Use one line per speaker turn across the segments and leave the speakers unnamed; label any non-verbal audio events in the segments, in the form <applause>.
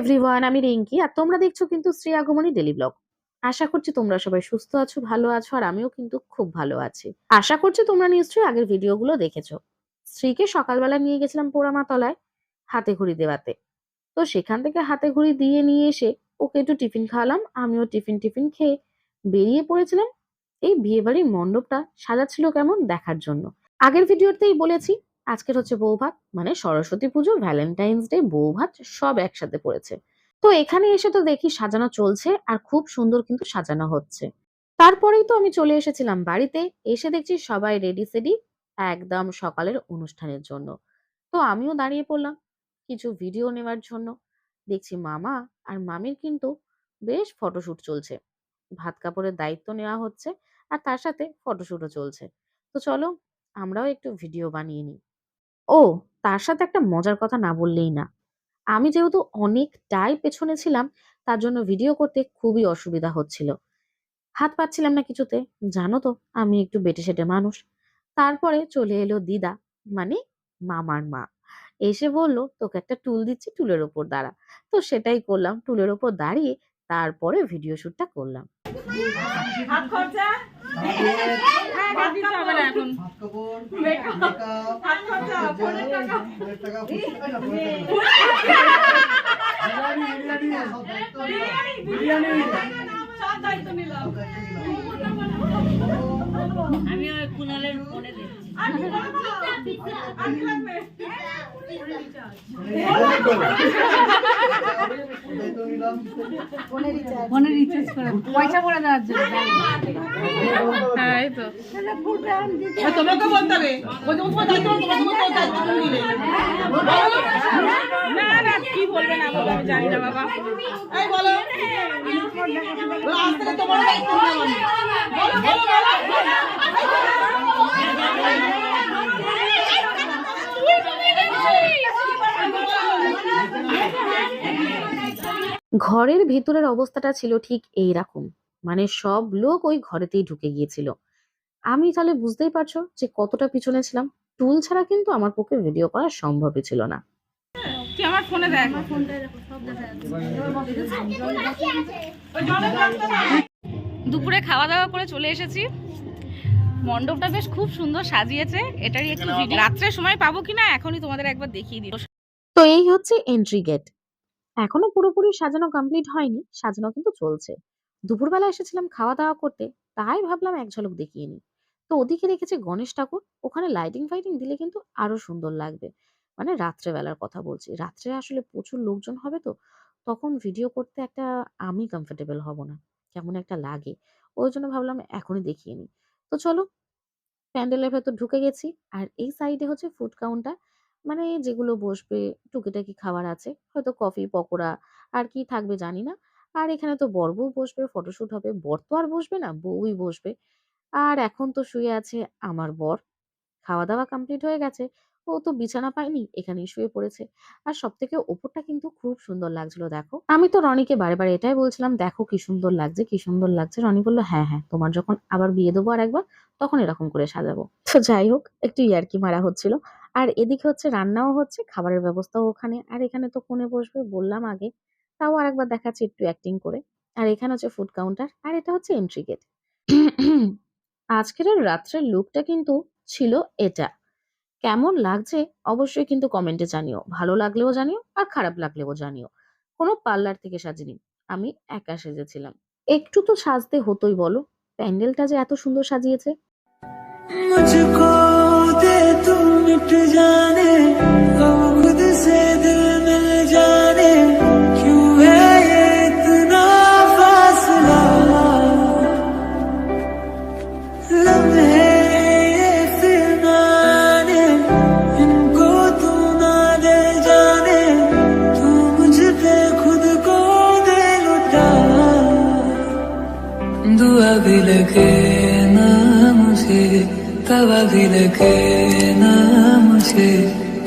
Everyone আমি রিঙ্কি আর তোমরা দেখছ কিন্তু শ্রী আগমনী ডেলি ব্লগ আশা করছি তোমরা সবাই সুস্থ আছো, ভালো আছো আর আমিও কিন্তু খুব ভালো আছি। আশা করছি তোমরা নিশ্চয়ই আগের ভিডিওগুলো দেখেছ। শ্রীকে সকালবেলা নিয়ে গেছিলাম পোড়ামা তলায় হাতে ঘড়ি দেওয়াতে। তো সেখান থেকে হাতে ঘড়ি দিয়ে নিয়ে এসে ওকে একটু টিফিন খাওয়ালাম, আমিও টিফিন টিফিন খেয়ে বেরিয়ে পড়েছিলাম। এই বিয়ে বাড়ির মণ্ডপটা সাজাচ্ছিল কেমন দেখার জন্য। আগের ভিডিওতেই বলেছি আজকের হচ্ছে বৌভাত মানে সরস্বতী পুজো ভ্যালেন্টাইন্স ডে বৌভাত সব একসাথে পড়েছে। তো এখানে এসে তো দেখি সাজানো চলছে আর খুব সুন্দর কিন্তু সাজানো হচ্ছে। তারপরেই তো আমি চলে এসেছিলাম বাড়িতে, এসে দেখছি সবাই রেডি সেডি একদম সকালের অনুষ্ঠানের জন্য। তো আমিও দাঁড়িয়ে পড়লাম কিছু ভিডিও নেওয়ার জন্য। দেখছি মামা আর মামির কিন্তু বেশ ফটোশুট চলছে। ভাত কাপড়ের দায়িত্ব নেওয়া হচ্ছে আর তার সাথে ফটোশুটও চলছে। তো চলো আমরাও একটু ভিডিও বানিয়ে নিই। ও তার সাথে একটা মজার কথা না বললেই না। আমি যেহেতু অনেকটাই পেছনে ছিলাম তার জন্য ভিডিও করতে খুবই অসুবিধা হচ্ছিল। হাত পাচ্ছিলাম না কিছুতে। জানো তো আমি একটু বেটে সেটে মানুষ। তারপরে চলে এলো দিদা মানে মামার মা। এসে বলল তোকে একটা টুল দিচ্ছি টুলের ওপর দাঁড়া। তো সেটাই করলাম টুলের ওপর দাঁড়িয়ে তারপরে ভিডিও শুটটা করলাম।
আমি ওই কুনালের ফোনে দেখছি। ফোনে রিচার্জ করে। পয়সা করে দেওয়ার জন্য।
হ্যাঁ এই তো তোমাকে বলতে হবে। না না কি বলবে না বলবে আমি জানি না বাবা। এই তোমার। বলো বলো বলো।
ঘরের ভেতরের অবস্থাটা ছিল ঠিক এই রকম মানে সব লোক ওই ঘরেতেই ঢুকে গিয়েছিল। আমি তাহলে বুঝতেই পারছ যে কতটা পিছনে ছিলাম। টুল ছাড়া কিন্তু আমার পক্ষে ভিডিও করা সম্ভবই ছিল না।
দুপুরে খাওয়া দাওয়া করে চলে এসেছি। মণ্ডপটা বেশ খুব সুন্দর সাজিয়েছে। এটারই একটু ভিডিও রাত্রের সময় পাবো কিনা এখনই তোমাদের একবার দেখিয়ে দিই।
তো এই হচ্ছে এন্ট্রি গেট এখনও পুরোপুরি সাজানো কমপ্লিট হয়নি সাজানো কিন্তু চলছে। দুপুরবেলা এসেছিলাম খাওয়া দাওয়া করতে তাই ভাবলাম এক ঝলক দেখিয়ে নিই। তো ওদিকে রেখেছে গণেশ ঠাকুর ওখানে লাইটিং ফাইটিং দিলে কিন্তু আরও সুন্দর লাগবে। মানে রাত্রেবেলার কথা বলছি রাত্রে আসলে প্রচুর লোকজন হবে তো তখন ভিডিও করতে একটা আমি কমফোর্টেবল হব না কেমন একটা লাগে। ওই জন্য ভাবলাম এখনই দেখিয়ে নিই। তো চলো, প্যান্ডেলের ভেতর ঢুকে গেছি। আর এই সাইডে হচ্ছে ফুড কাউন্টার মানে যেগুলো বসবে, টুকিটাকি খাবার আছে। হয়তো কফি পকোড়া আর কি থাকবে জানি না। আর এখানে তো বর বউ বসবে ফটোশুট হবে। বর তো আর বসবে না, বউই বসবে। আর এখন তো শুয়ে আছে আমার বর। খাওয়া দাওয়া কমপ্লিট হয়ে গেছে। ও তো বিছানা পায়নি, এখানেই শুয়ে পড়েছে। আর সব থেকে ওপরটা কিন্তু খুব সুন্দর লাগছিল, দেখো। আমি তো রনিকে বারে বারে এটাই বলছিলাম, দেখো কি সুন্দর লাগছে, কি সুন্দর লাগছে। রনি বলল হ্যাঁ হ্যাঁ তোমার যখন আবার বিয়ে দেবো আর একবার, তখন এরকম করে সাজাবো। তো যাই হোক, একটু ইয়ার্কি মারা হচ্ছিল। আর এদিকে হচ্ছে রান্নাও হচ্ছে, খাবারের ব্যবস্থাও ওখানে। আর এখানে তো কোণে বসবে, বললাম আগে, তাও আর একবার দেখাচ্ছি একটু অ্যাক্টিং করে। আর এখানে হচ্ছে ফুড কাউন্টার আর এটা হচ্ছে এন্ট্রি গেট <clears throat> আজকের রাত্রের লুকটা কিন্তু ছিল এটা। কেমন লাগছে অবশ্যই কিন্তু কমেন্টে জানিও। ভালো লাগলেও জানিও আর খারাপ লাগলেও জানিও। কোনো পার্লার থেকে সাজিনি, আমি একা সেজেছিলাম। একটু তো সাজতে হতোই বলো, প্যান্ডেলটা যে এত সুন্দর সাজিয়েছে।
জানে সে भी लगे ना मुझे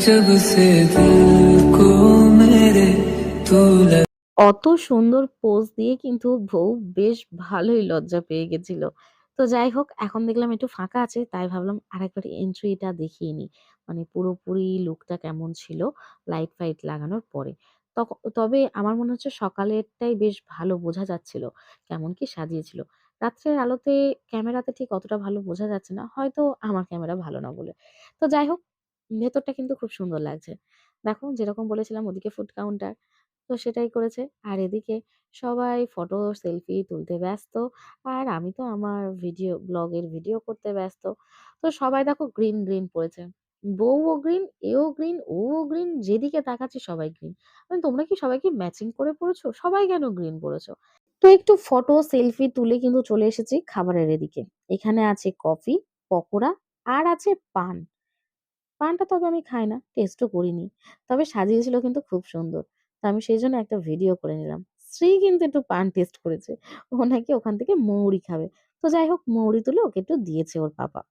जब से दिल को मेरे तू लगे
অত সুন্দর পোজ দিয়ে কিন্তু বউ বেশ ভালোই লজ্জা পেয়ে গেছিল তো যাই হোক এখন দেখলাম একটু ফাঁকা আছে তাই ভাবলাম আরেকবার এন্ট্রিটা দেখিয়ে নিই মানে পুরোপুরি লুকটা কেমন ছিল লাইট ফাইট লাগানোর পরে তখ তবে আমার মনে হচ্ছে সকালেরটাই বেশ ভালো বোঝা যাচ্ছিল, কেমন কি সাজিয়েছিল। রাত্রের আলোতে ক্যামেরাতে ঠিক অতটা ভালো বোঝা যাচ্ছে না। হয়তো আমার ক্যামেরা ভালো না বলে। তো যাই হোক, ভেতরটা কিন্তু খুব সুন্দর লাগছে। দেখো যেরকম বলেছিলাম ওদিকে ফুড কাউন্টার, তো সেটাই করেছে। আর এদিকে সবাই ফটো, সেলফি তুলতে ব্যস্ত। আর আমি তো আমার ভিডিও ব্লগের ভিডিও করতে ব্যস্ত। তো সবাই দেখো গ্রিন, গ্রিন পড়েছে। বউও গ্রিন, এও গ্রিন, ও গ্রিন, যেদিকে তাকাচ্ছি সবাই গ্রিন। মানে তোমরা কি সবাই কি ম্যাচিং করে পড়েছো? সবাই কেন গ্রিন পড়েছো? তো একটু ফটো, সেলফি তুলে কিন্তু চলে এসেছি খাবারের এদিকে। এখানে আছে কফি, পকোড়া আর আছে পান। পানটা তবে আমি খাই না, টেস্টও করিনি। তবে সাজিয়েছিল কিন্তু খুব সুন্দর। তো আমি সেই জন্য একটা ভিডিও করে নিলাম। শ্রী কিন্তু একটু পান টেস্ট করেছে। ও নাকি ওখান থেকে মৌরি খাবে। তো যাই হোক মৌরি তুলে ওকে একটু দিয়েছে ওর পাপা।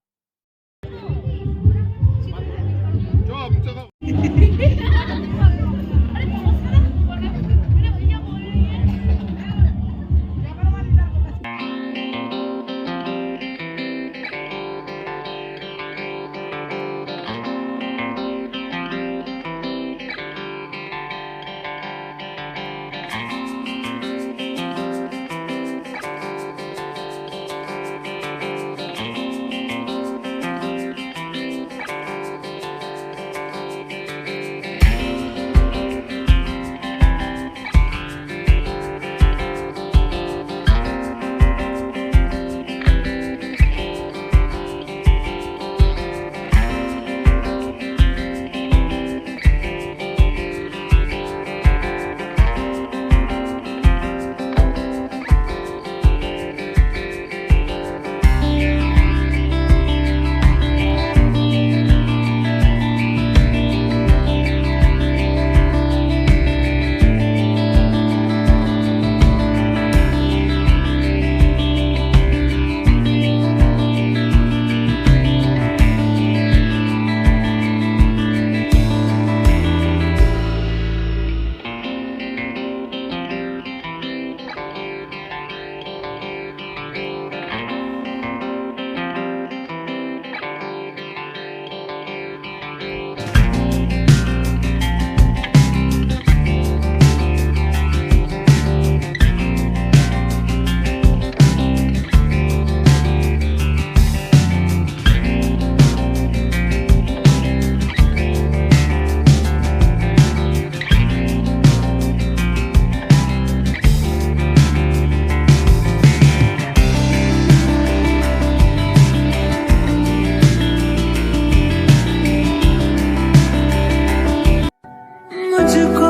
मुझको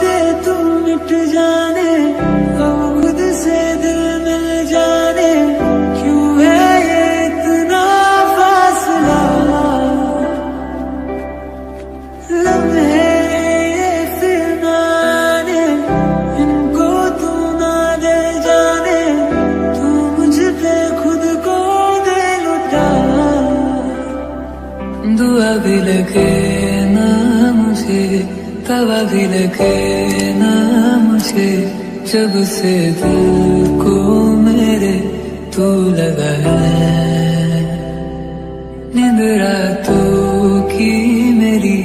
दे तू मिट जाने तवा भी लगे ना मुझे जब से दिल को मेरे तू लगा है। नींद रातों की मेरी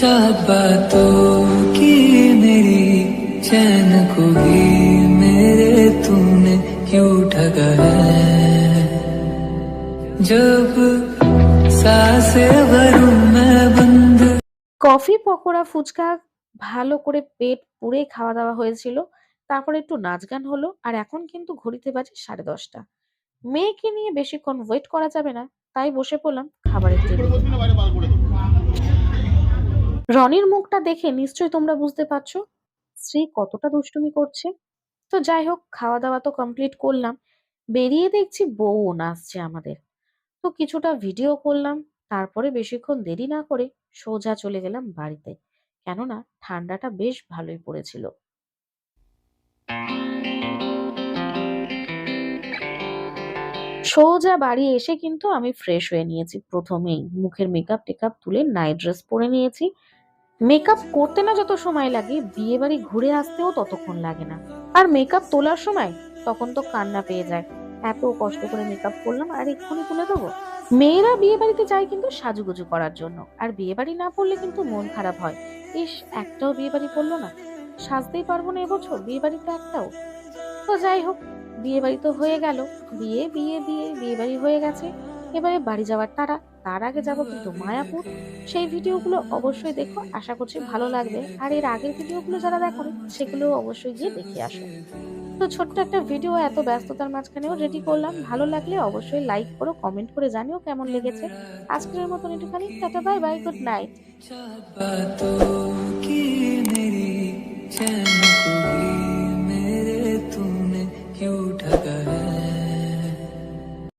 चाहत बातों की मेरी, चैन को भी मेरे तूने क्यों ठगा है? जब साँसें भरूं
কফি, পকোড়া, ফুচকা ভালো করে পেট পুড়ে খাওয়া দাওয়া হয়েছিল। তারপরে একটু নাচ গান হলো। আর এখন কিন্তু ঘড়িতে বাজে 10:30 মেয়েকে নিয়ে বেশিক্ষণ ওয়েট করা যাবে না। তাই বসে পড়লাম খাবারের। রনির মুখটা দেখে নিশ্চয়ই তোমরা বুঝতে পারছ শ্রী কতটা দুষ্টুমি করছে। তো যাই হোক খাওয়া দাওয়া তো কমপ্লিট করলাম। বেরিয়ে দেখছি বউ নাচছে আমাদের। তো কিছুটা ভিডিও করলাম। তারপরে বেশিক্ষণ দেরি না করে সোজা চলে গেলাম বাড়িতে। কেননা ঠান্ডাটা বেশ ভালোই পড়েছিল। সোজা বাড়ি এসে কিন্তু আমি ফ্রেশ হয়ে নিয়েছি প্রথমেই। মুখের মেকআপ টেকআপ তুলে নাইট ড্রেস পরে নিয়েছি। মেকআপ করতে না যত সময় লাগে বিয়ে বাড়ি ঘুরে আসতেও ততক্ষণ লাগে না। আর মেকআপ তোলার সময় তখন তো কান্না পেয়ে যায়। এত কষ্ট করে মেকআপ করলাম, আর এক্ষুনি তুলে দেবো। মেয়েরা বিয়ে বাড়িতে যায় কিন্তু সাজুগুজু করার জন্য। আর বিয়ে বাড়ি না পড়লে কিন্তু মন খারাপ হয়। ইস, একটাও বিয়ে বাড়ি পড়ল না। সাজতেই পারব না এবছর বিয়ে বাড়িতে একটাও তো যাই হোক বিয়ে বাড়ি তো হয়ে গেল বিয়ে বিয়ে বিয়ে বিয়ে বাড়ি হয়ে গেছে এবারে বাড়ি যাওয়ার তারা তার আগে যাব কিন্তু মায়াপুর। সেই ভিডিওগুলো অবশ্যই দেখো, আশা করছি ভালো লাগবে। আর এর আগের ভিডিওগুলো যারা দেখো সেগুলো অবশ্যই গিয়ে দেখে আসো। তো ছোট্ট একটা ভিডিও, এত ব্যস্ততার মাঝখানেও রেডি করলাম। ভালো লাগলে অবশ্যই লাইক করো কমেন্ট করে জানিও কেমন লেগেছে। আজকের মতন একটুখানি। Tata
bye bye good night